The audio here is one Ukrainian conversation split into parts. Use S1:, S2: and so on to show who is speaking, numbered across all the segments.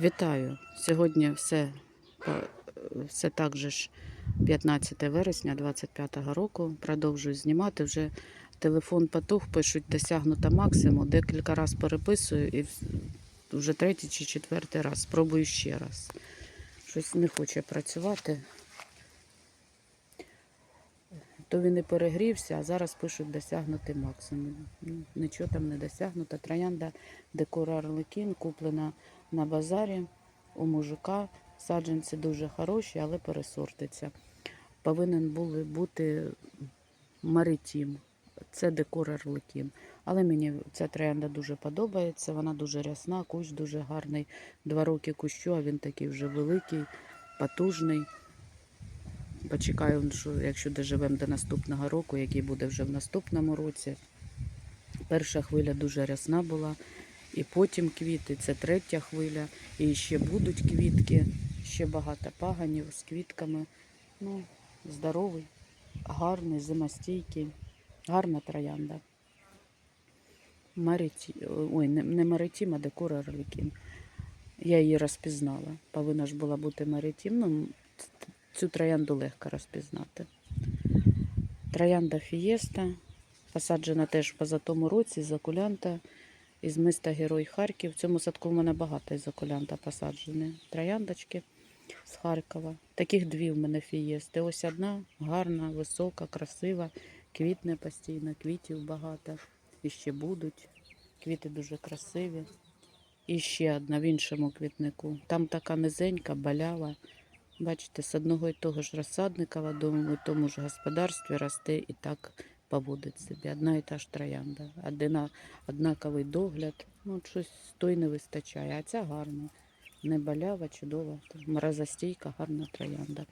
S1: Вітаю! Сьогодні все, все так же ж 15 вересня 25 року. Продовжую знімати. Вже телефон потух, пишуть досягнуто максимум. Декілька разів переписую і вже третій чи четвертий раз. Спробую ще раз. Щось не хоче працювати. То він і перегрівся, а зараз пишуть досягнути максимум. Ну, нічого там не досягнуто. Троянда декор Арлекін куплена на базарі у мужика. Саджанці дуже хороші, але пересортиться. Повинен були бути маритім. Це декор Арлекін. Але мені ця троянда дуже подобається. Вона дуже рясна, кущ дуже гарний. Два роки кущу, а він такий вже великий, потужний. Почекаю, що якщо доживемо до наступного року, який буде вже в наступному році. Перша хвиля дуже рясна була, і потім квіти. Це третя хвиля, і ще будуть квітки, ще багато паганів з квітками. Ну, здоровий, гарний, зимостійкий, гарна троянда. Маріті... Ой, не, Маритім, а декор Орлікін. Я її розпізнала. Повинна ж була бути Маритім. Ну, цю троянду легко розпізнати. Троянда Фієста. Посаджена теж в позатому році з окулянта із міста Герой Харків. В цьому садку в мене багато із окулянта посаджені. Трояндочки з Харкова. Таких дві в мене фієсти. Ось одна гарна, висока, красива, квітне постійно, квітів багато. І ще будуть. Квіти дуже красиві. І ще одна в іншому квітнику. Там така низенька, балява. Бачите, з одного і того ж розсадника в тому ж господарстві росте і так поводить себе. Одна і та ж троянда. Одина, однаковий догляд. Ну, щось той не вистачає. А ця гарна. Не балява, чудова. Морозостійка, гарна троянда.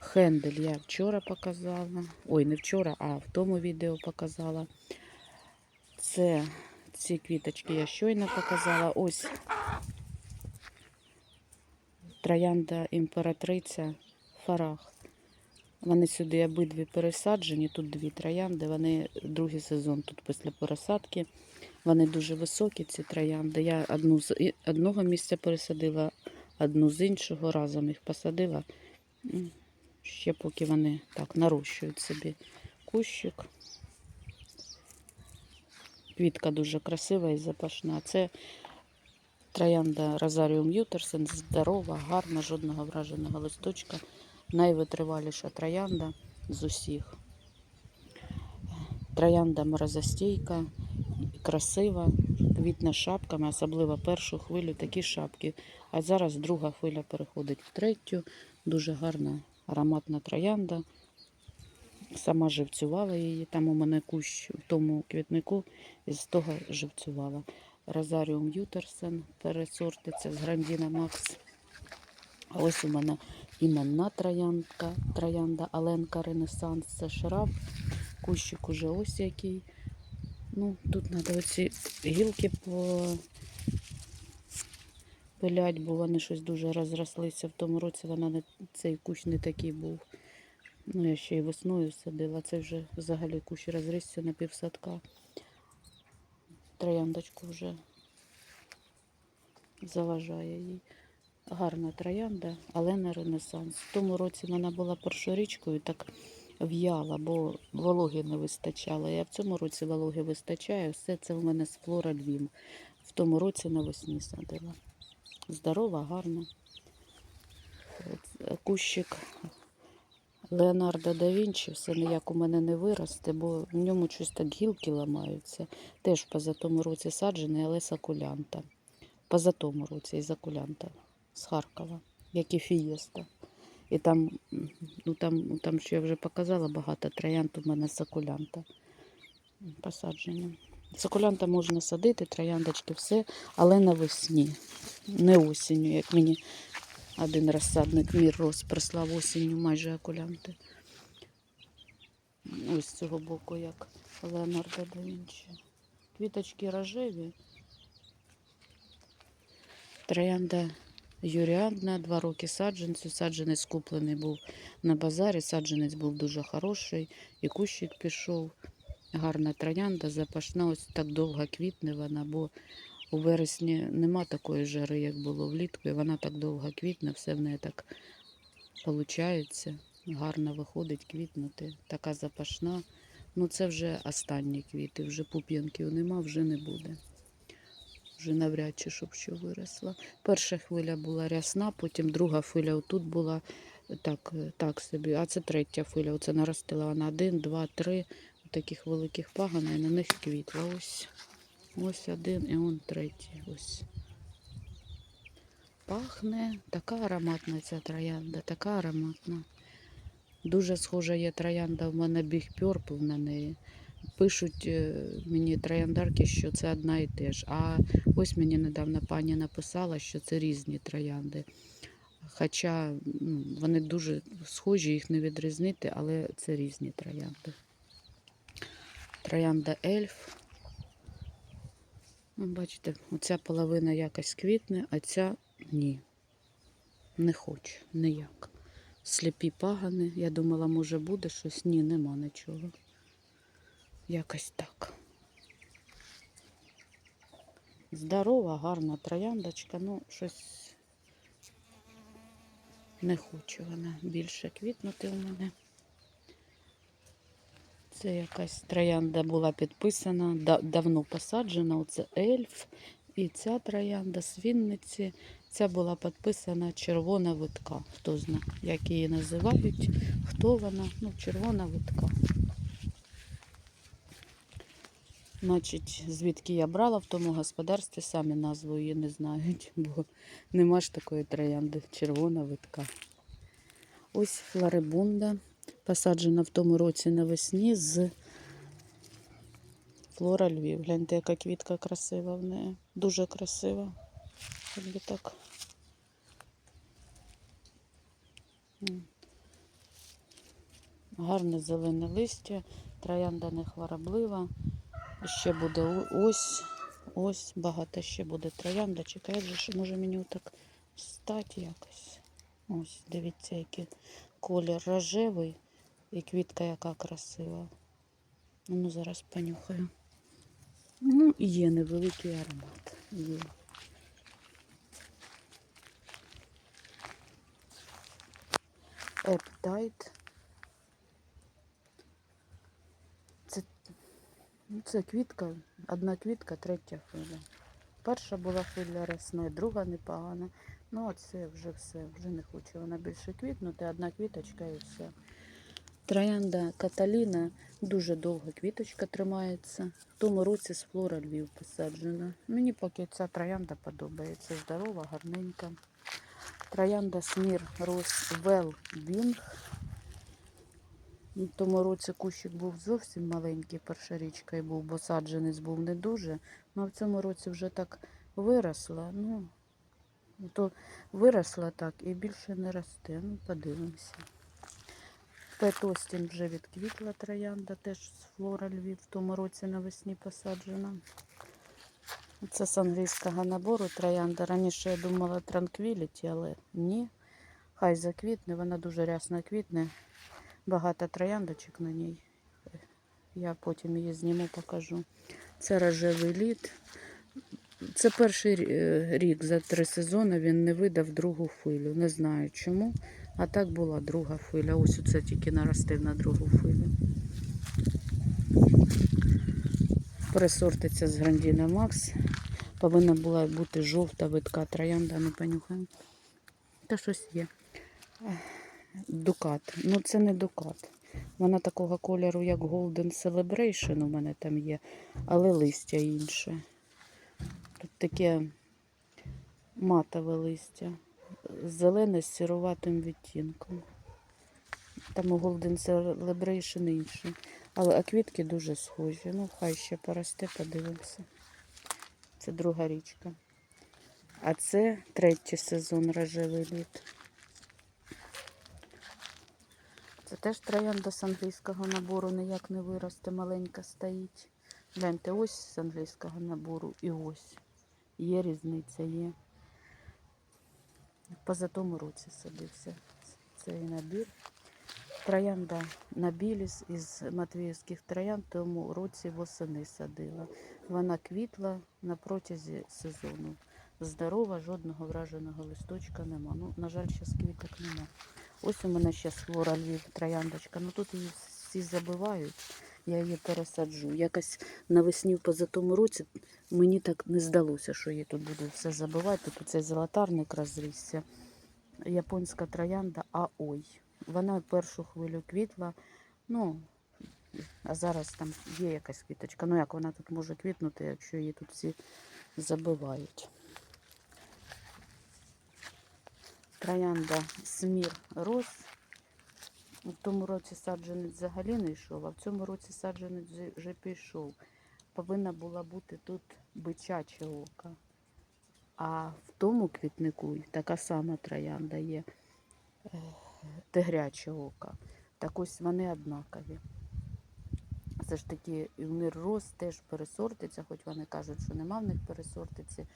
S1: Хендель я вчора показала. Ой, не вчора, а в тому відео показала. Це ці квіточки я щойно показала. Ось троянда імператриця Фарах. Вони сюди обидві пересаджені. Тут дві троянди. Вони другий сезон тут після пересадки. Вони дуже високі, ці троянди. Я одну з одного місця пересадила, одну з іншого разом їх посадила. Ще поки вони так нарощують собі кущик. Квітка дуже красива і запашна. Це троянда Розаріум Ютерсен. Здорова, гарна, жодного враженого листочка. Найвитриваліша троянда з усіх. Троянда морозостійка, красива, квітна шапками, особливо першу хвилю такі шапки. А зараз друга хвиля переходить в третю. Дуже гарна ароматна троянда. Сама живцювала її. Там у мене кущ в тому квітнику і з того живцювала. Розаріум Ютерсен пересортиться з Грандіна Макс. А ось у мене іменна трояндка, троянда Аленка Ренесанс. Це шраб. Кущик уже ось який. Ну, тут треба оці гілки по... пилять, бо вони щось дуже розрослися. В тому році вона цей кущ не такий був. Ну, я ще й весною садила. Це вже взагалі кущ розрісся на півсадка. Трояндочку вже заважає їй. Гарна троянда, але на Ренесанс. В тому році вона була першорічкою, так в'яла, бо вологи не вистачало. Я в цьому році вологи вистачає. Все це в мене з флора Львів. В тому році навесні садила. Здорова, гарна. Кущик Леонардо да Вінчі все ніяк у мене не виросте, бо в ньому щось так гілки ламаються. Теж поза тому році саджений, але сакулянта. Поза тому році із акулянта з Харкова, як і фієста. І там, ну там, там, що я вже показала, багато троянд у мене сакулянта посаджені. Сакулянта можна садити, трояндочки, все, але навесні, не осінню, як мені один розсадник мір рос прислав осінню майже акулянти. Ось з цього боку, як Леонардо да Вінчі. Квіточки рожеві. Троянда Юріадна, два роки саджанцю. Саджанець куплений був на базарі. Саджанець був дуже хороший, і кущик пішов. Гарна троянда, запашна, ось так довго квітне вона, бо У вересні нема такої жари, як було влітку, і вона так довго квітне, все в неї так виходить, гарно виходить квітнути, така запашна. Ну це вже останні квіти, вже пуп'янків нема, вже не буде. Вже навряд чи щоб що виросла. Перша хвиля була рясна, потім друга хвиля отут була так, е, так собі. А це третя хвиля. Оце наростила вона один, два, три таких великих пагана, і на них квітла. Ось. Ось один і он третій. Ось. Пахне така ароматна ця троянда, така ароматна. Дуже схожа є троянда в мене біг Пьорпл на неї. Пишуть е, мені трояндарки, що це одна і те ж. А ось мені недавно пані написала, що це різні троянди. Хоча ну, вони дуже схожі, їх не відрізнити, але це різні троянди. Троянда ельф. Ну, бачите, оця половина якось квітне, а ця ні. Не хоче ніяк. Сліпі пагани. Я думала, може буде щось. Ні, нема нічого. Якось так. Здорова, гарна трояндочка, ну щось не хоче вона більше квітнути у мене. Це якась троянда була підписана, да- давно посаджена. Оце ельф. І ця троянда з. Ця була підписана червона витка. Хто знає, як її називають, хто вона? Ну, червона витка. Значить, звідки я брала в тому господарстві, самі назву її не знають, бо нема ж такої троянди. Червона витка. Ось флорибунда, посаджена в тому році навесні з Флора Львів. Гляньте, яка квітка красива в неї. Дуже красива. Якби так. Гарне зелене листя, троянда не хвороблива. Ще буде ось, ось багато ще буде троянда. Чекай, же, що може мені отак стати якось. Ось, дивіться, який колір рожевий і квітка яка красива. Ну, зараз понюхаю. Ну, є невеликий аромат. Є. Ептайт. Це, ну, це квітка, одна квітка, третя хвиля. Перша була хвиля рясна, друга непогана. Ну, а це вже все, вже не хоче вона більше квітнути. Одна квіточка і все. Троянда Каталіна дуже довго квіточка тримається. В тому році з флора Львів посаджена. Мені поки ця троянда подобається. Здорова, гарненька. Троянда Смір Рос Вел Бінг. В тому році кущик був зовсім маленький, перша річка і був, бо саджанець був не дуже. Ну а в цьому році вже так виросла. Ну, то виросла так і більше не росте. Ну, подивимося. Пет Остін вже відквітла троянда, теж з флора Львів в тому році навесні посаджена. Це з англійського набору троянда. Раніше я думала Tranquility, але ні. Хай заквітне, вона дуже рясно квітне. Багато трояндочок на ній. Я потім її зніму, покажу. Це рожевий лід. Це перший е, рік за три сезони він не видав другу хвилю. Не знаю чому. А так була друга хвиля. Ось оце тільки наростив на другу хвилю. Пересортиться з Грандіна Макс. Повинна була бути жовта витка троянда, не понюхаємо. Та щось є. Дукат. Ну це не дукат. Вона такого кольору, як Golden Celebration у мене там є, але листя інше. Тут таке матове листя. Зелене з сіруватим відтінком. Там у Golden Celebration інший. Але а квітки дуже схожі. Ну, хай ще поросте, подивимося. Це друга річка. А це третій сезон рожевий лід. Це теж троянда з англійського набору ніяк не виросте, маленька стоїть. Гляньте, ось з англійського набору і ось. Є різниця, є. Поза тому році садився цей набір. Троянда на біліс із матвіївських троянд тому році восени садила. Вона квітла на протязі сезону. Здорова, жодного враженого листочка нема. Ну, на жаль, зараз квіток нема. Ось у мене ще флора Львів трояндочка. Ну тут її всі забивають. Я її пересаджу. Якось навесні в позатому році мені так не здалося, що її тут будуть все забивати. Тут цей золотарник розрісся. Японська троянда Аой. Вона першу хвилю квітла. Ну, а зараз там є якась квіточка. Ну як вона тут може квітнути, якщо її тут всі забивають. Троянда Смір Рос. У тому році саджанець взагалі не йшов, а в цьому році саджанець вже- пішов. Повинна була бути тут бичаче око. А в тому квітнику така сама троянда є тигряче око. Так ось вони однакові. Це ж таки в мир роз теж пересортиться, хоч вони кажуть, що нема в них пересортиці.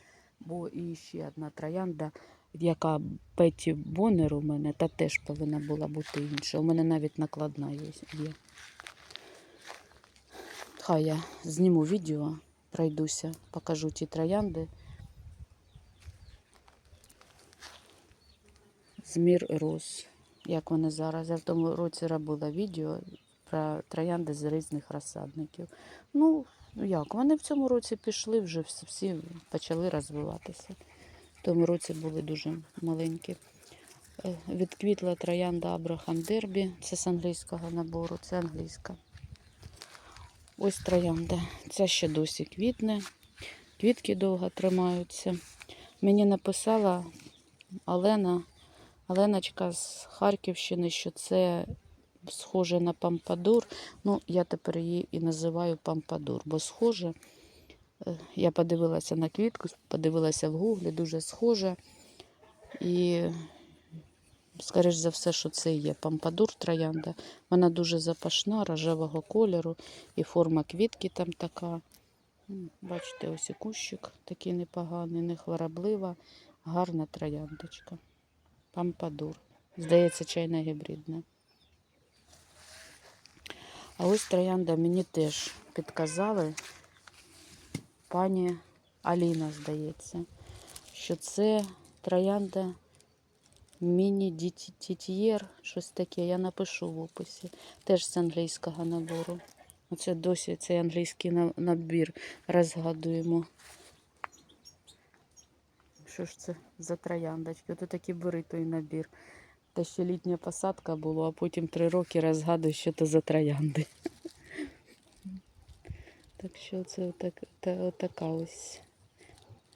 S1: Бо і ще одна троянда, яка Петі Боннер у мене, та теж повинна була бути інша. У мене навіть накладна є. Хай я зніму відео, пройдуся, покажу ті троянди. Змір роз. Як вони зараз. Я в тому році робила відео про троянди з різних розсадників. Ну, як, вони в цьому році пішли, вже всі почали розвиватися. Тому році були дуже маленькі. Е, Відквітла троянда Абрахам Дербі. Це з англійського набору, це англійська. Ось троянда. Ця ще досі квітне. Квітки довго тримаються. Мені написала Олена, Оленочка з Харківщини, що це схоже на пампадур. Ну, я тепер її і називаю пампадур, бо схоже. Я подивилася на квітку, подивилася в гуглі, дуже схоже. І, скоріш за все, що це є пампадур троянда. Вона дуже запашна, рожевого кольору, і форма квітки там така. Бачите, ось і кущик такий непоганий, не хвороблива, гарна трояндочка. Пампадур. Здається, чайна гібридна. А ось троянда мені теж підказали, пані Аліна, здається, що це троянда міні-дітієр, щось таке, я напишу в описі. Теж з англійського набору. Оце досі цей англійський набір розгадуємо. Що ж це за трояндочки? Ото такі бери той набір. Та ще літня посадка була, а потім три роки розгадую, що це за троянди. Так що це отак, та, отака ось.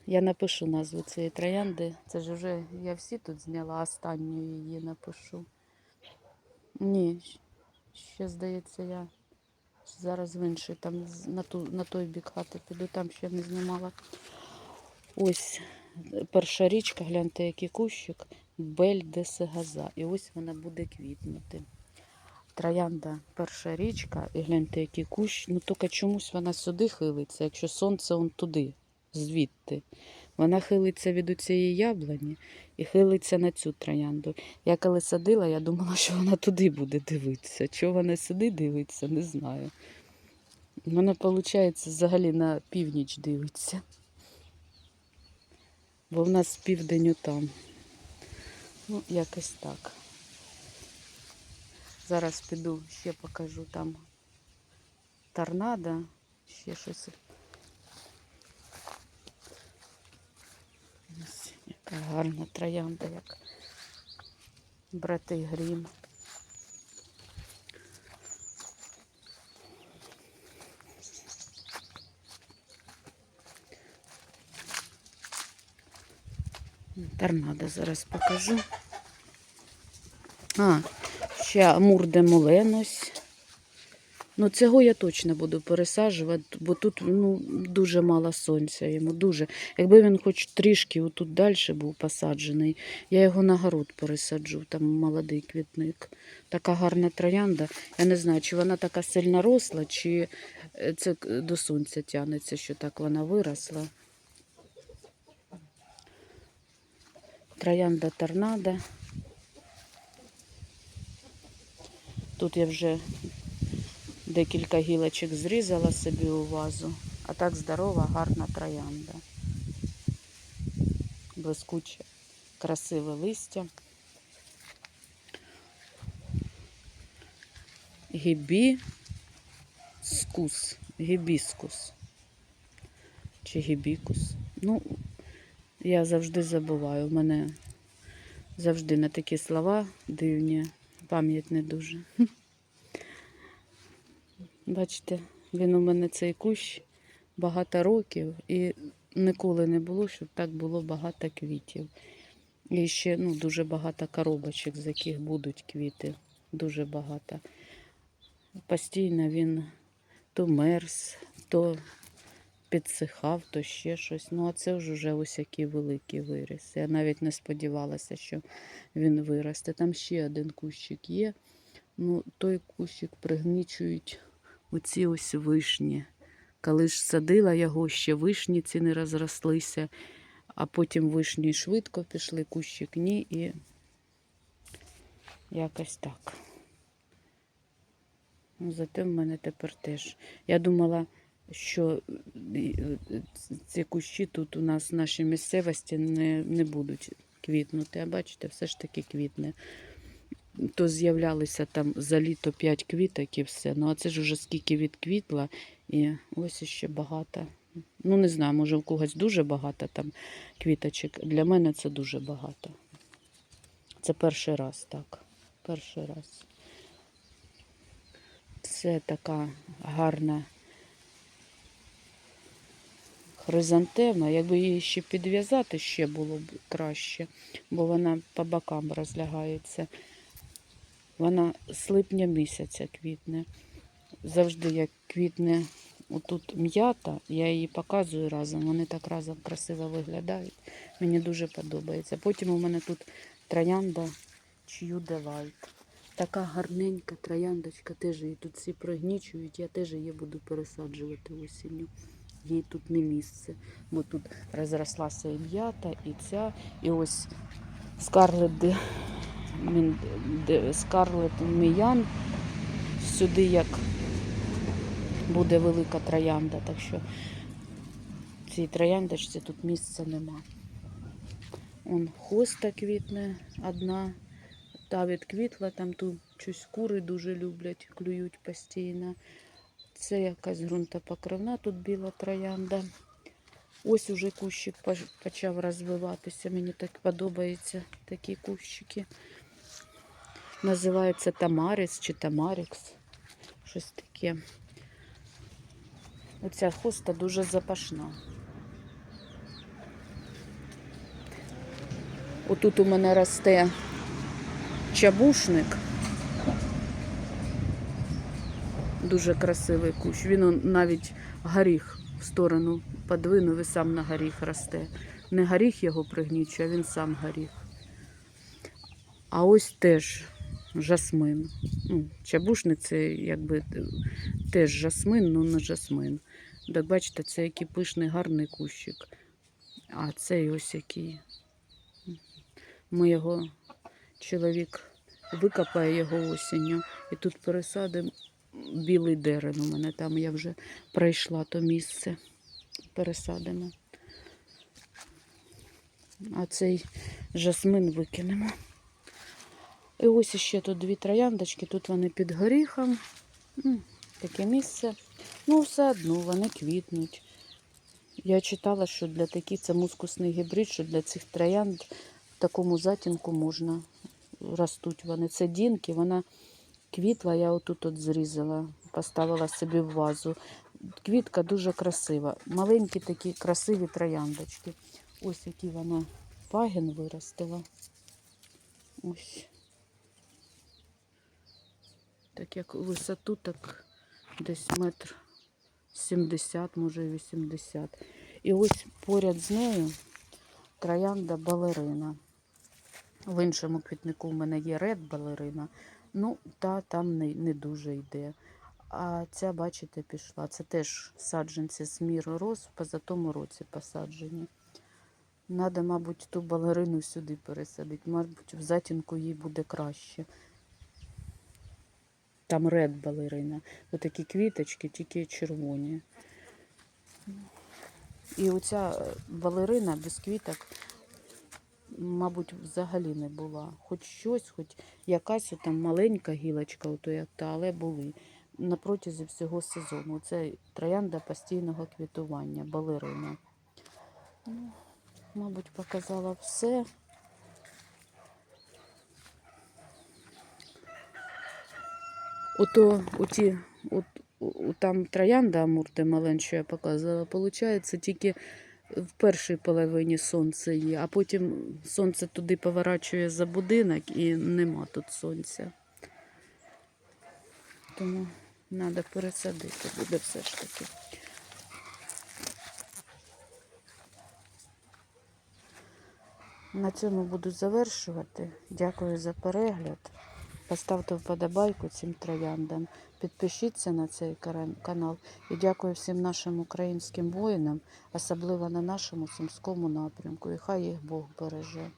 S1: Я напишу назву цієї троянди. Це ж вже я всі тут зняла, останню її напишу. Ні, ще здається, я зараз в інший, там на, ту, на той бік хати піду, там ще не знімала. Ось перша річка, гляньте, який кущик. Бель де Сегаза. І ось вона буде квітнути. Троянда перша річка, і гляньте, який кущ. Ну тільки чомусь вона сюди хилиться, якщо сонце он туди, звідти. Вона хилиться від цієї яблуні і хилиться на цю троянду. Я коли садила, я думала, що вона туди буде дивитися. Чого вона сюди дивиться, не знаю. Вона, виходить, взагалі на північ дивиться. Бо в нас південь там. Ну, якось так. Зараз піду, ще покажу там торнадо, ще щось. Ось яка гарна троянда, як брати грім. Торнадо зараз покажу. А, ще Амур де Моленось. Ну, цього я точно буду пересаджувати, бо тут ну, дуже мало сонця йому, дуже. Якби він хоч трішки отут далі був посаджений, я його на город пересаджу, там молодий квітник. Така гарна троянда. Я не знаю, чи вона така сильно росла, чи е, це до сонця тягнеться, що так вона виросла. Троянда торнадо. Тут я вже декілька гілочок зрізала собі у вазу. А так здорова, гарна троянда. Блискуче, красиве листя. Гібіскус. Гібіскус. Чи гібікус. Ну, я завжди забуваю. У мене завжди на такі слова дивні. Пам'ять не дуже. Бачите, він у мене цей кущ багато років і ніколи не було, щоб так було багато квітів. І ще ну, дуже багато коробочок, з яких будуть квіти. Дуже багато. Постійно він то мерз, то підсихав, то ще щось. Ну, а це вже вже ось який великий виріс. Я навіть не сподівалася, що він виросте. Там ще один кущик є. Ну, той кущик пригнічують оці ось вишні. Коли ж садила його, ще вишні ці не розрослися, а потім вишні швидко пішли, кущик ні, і якось так. Ну, зате в мене тепер теж. Я думала, що е, ці кущі тут у нас в нашій місцевості не, не будуть квітнути. А бачите, все ж таки квітне. То з'являлися там за літо 5 квіток і все. Ну а це ж уже скільки відквітла, і ось іще багато. Ну, не знаю, може, у когось дуже багато там квіточок. Для мене це дуже багато. Це перший раз, так. Перший раз. Це така гарна хризантема. Якби її ще підв'язати, ще було б краще, бо вона по бокам розлягається. Вона з липня місяця квітне. Завжди як квітне отут м'ята, я її показую разом. Вони так разом красиво виглядають. Мені дуже подобається. Потім у мене тут троянда Ч'юде Вайт. Така гарненька трояндочка, теж її тут всі пригнічують, я теж її буду пересаджувати осінню. Їй тут не місце, бо тут розрослася і м'ята, і ця, і ось скарлет скарлет міян. Сюди як буде велика троянда, так що цій трояндочці тут місця нема. Он хоста квітне одна, та відквітла, там тут щось кури дуже люблять, клюють постійно. Це якась ґрунтопокривна, тут біла троянда. Ось уже кущик почав розвиватися. Мені так подобаються такі кущики. Називається Тамарис чи Тамарікс. Щось таке. Оця хоста дуже запашна. Отут у мене росте чабушник. Дуже красивий кущ. Він навіть горіх в сторону подвинув і сам на горіх росте. Не горіх його пригнічує, а він сам горіх. А ось теж жасмин. Ну, чабушник це якби теж жасмин, але не жасмин. Так бачите, це який пишний гарний кущик. А цей ось який. Ми його, чоловік викопає його осінню і тут пересадимо білий дерен. У мене там я вже пройшла то місце. Пересадимо. А цей жасмин викинемо. І ось ще тут дві трояндочки, тут вони під горіхом. Таке місце. Ну, все одно вони квітнуть. Я читала, що для таких це мускусний гібрид, що для цих троянд в такому затінку можна ростуть вони. Це дінки, вона квітла, я отут от зрізала, поставила собі в вазу. Квітка дуже красива. Маленькі такі красиві трояндочки. Ось які вона пагін виростила. Ось. Так як висоту, так десь метр 70, може 80. І ось поряд з нею троянда балерина. В іншому квітнику в мене є ред балерина. Ну, та там не, не дуже йде. А ця, бачите, пішла. Це теж саджанці з міру роз в позатому році посаджені. Надо, мабуть, ту балерину сюди пересадити. Мабуть, в затінку їй буде краще. Там ред балерина. Отакі квіточки, тільки червоні. І оця е, балерина без квіток, мабуть, взагалі не була. Хоч щось, хоч якась там маленька гілочка, та, але були на протязі всього сезону. Це троянда постійного квітування, балерина. Ну, мабуть, показала все. Ото оті, от, там троянда Амурте Мален, що я показувала, виходить, тільки в першій половині сонце є, а потім сонце туди поворачує за будинок і нема тут сонця. Тому треба пересадити буде все ж таки. На цьому буду завершувати. Дякую за перегляд. Поставте вподобайку цим трояндам. Підпишіться на цей канал. І дякую всім нашим українським воїнам, особливо на нашому сумському напрямку. І хай їх Бог береже.